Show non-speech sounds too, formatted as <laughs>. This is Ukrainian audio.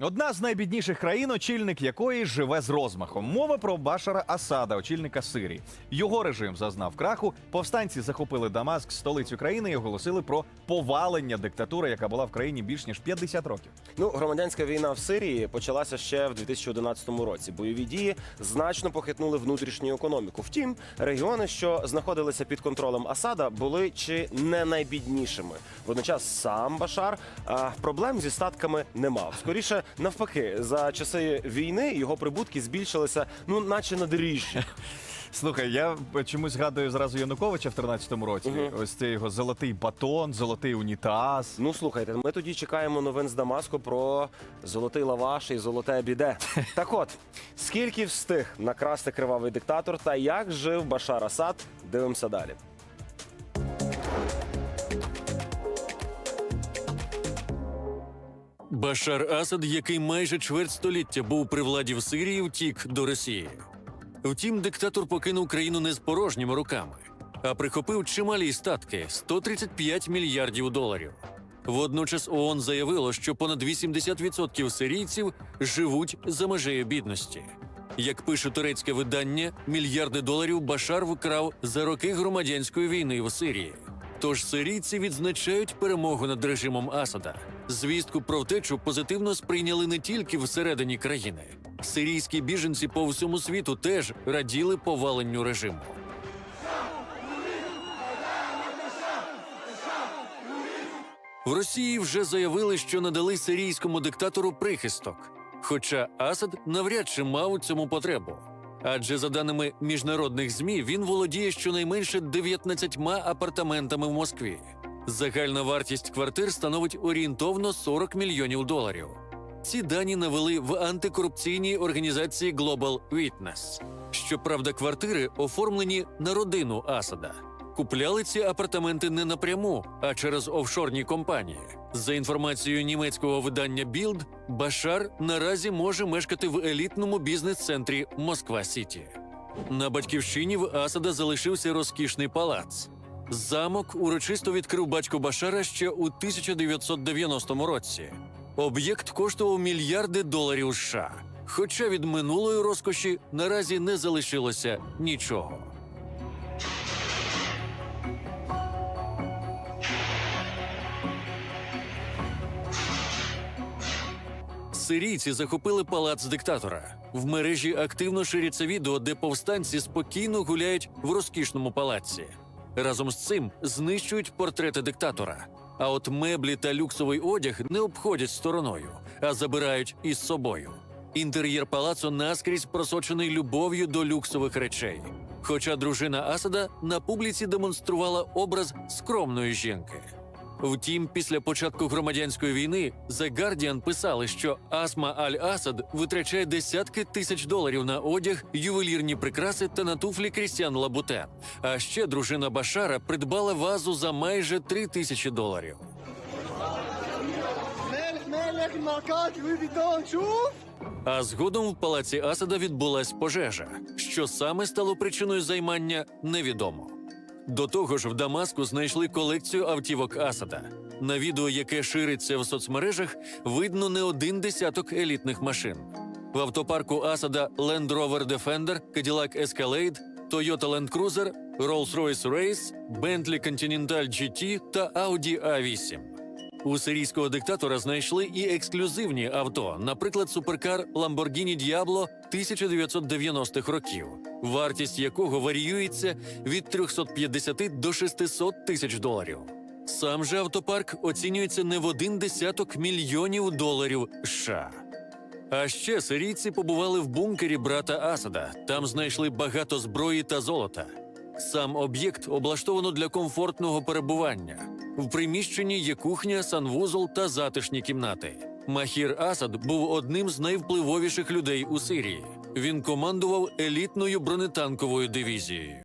Одна з найбідніших країн, очільник якої живе з розмахом. Мова про Башара Асада, очільника Сирії. Його режим зазнав краху. Повстанці захопили Дамаск, столицю країни, і оголосили про повалення диктатури, яка була в країні більш ніж 50 років. Ну, громадянська війна в Сирії почалася ще в 2011 році. Бойові дії значно похитнули внутрішню економіку. Втім, регіони, що знаходилися під контролем Асада, були чи не найбіднішими. Водночас сам Башар а, проблем зі статками не мав. Скоріше, навпаки, за часи війни його прибутки збільшилися, ну наче на доріжжі. <laughs> Слухай, я чомусь згадую зразу Януковича в 13-му році. Мгм. Ось цей його золотий батон, золотий унітаз. Ну слухайте, ми тоді чекаємо новин з Дамаску про золотий лаваш і золоте біде. <laughs> Так от, скільки встиг накрасти кривавий диктатор та як жив Башар Асад, дивимося далі. Башар Асад, який майже чверть століття був при владі в Сирії, втік до Росії. Втім, диктатор покинув країну не з порожніми руками, а прихопив чималі статки 135 мільярдів доларів. Водночас ООН заявило, що понад 80% сирійців живуть за межею бідності. Як пише турецьке видання, мільярди доларів Башар вкрав за роки громадянської війни в Сирії. Тож сирійці відзначають перемогу над режимом Асада. Звістку про втечу позитивно сприйняли не тільки всередині країни. Сирійські біженці по всьому світу теж раділи поваленню режиму. В Росії вже заявили, що надали сирійському диктатору прихисток. Хоча Асад навряд чи мав у цьому потребу. Адже за даними міжнародних змі він володіє щонайменше 19 апартаментами в Москві. Загальна вартість квартир становить орієнтовно 40 мільйонів доларів. Ці дані навели в антикорупційній організації Global Witness. Щоправда, квартири оформлені на родину Асада. Купляли ці апартаменти не напряму, а через офшорні компанії. За інформацією німецького видання Bild, Башар наразі може мешкати в елітному бізнес-центрі Москва Сіті. На батьківщині в Асада залишився розкішний палац. Замок урочисто відкрив батько Башара ще у 1990 році. Об'єкт коштував мільярди доларів США. Хоча від минулої розкоші наразі не залишилося нічого. Сирійці захопили палац диктатора. В мережі активно ширяться відео, де повстанці спокійно гуляють в розкішному палаці. Разом з цим знищують портрети диктатора. А от меблі та люксовий одяг не обходять стороною, а забирають із собою. Інтер'єр палацу наскрізь просочений любов'ю до люксових речей. Хоча дружина Асада на публіці демонструвала образ скромної жінки. Втім, після початку громадянської війни The Guardian писали, що Асма Аль-Асад витрачає десятки тисяч доларів на одяг, ювелірні прикраси та на туфлі Крістіан Лабуте. А ще дружина Башара придбала вазу за майже три тисячі доларів. А згодом в палаці Асада відбулась пожежа, що саме стало причиною займання невідомо. До того ж, в Дамаску знайшли колекцію автівок Асада. На відео, яке шириться в соцмережах, видно не один десяток елітних машин. В автопарку Асада Land Rover Defender, Cadillac Escalade, Toyota Land Cruiser, Rolls-Royce Race, Bentley Continental GT та Audi A8. У сирійського диктатора знайшли і ексклюзивні авто, наприклад, суперкар Lamborghini Diablo 1990-х років, вартість якого варіюється від 350 до 600 тисяч доларів. Сам же автопарк оцінюється не в один десяток мільйонів доларів США. А ще сирійці побували в бункері брата Асада. Там знайшли багато зброї та золота. Сам об'єкт облаштовано для комфортного перебування. В приміщенні є кухня, санвузол та затишні кімнати. Махір Асад був одним з найвпливовіших людей у Сирії. Він командував елітною бронетанковою дивізією.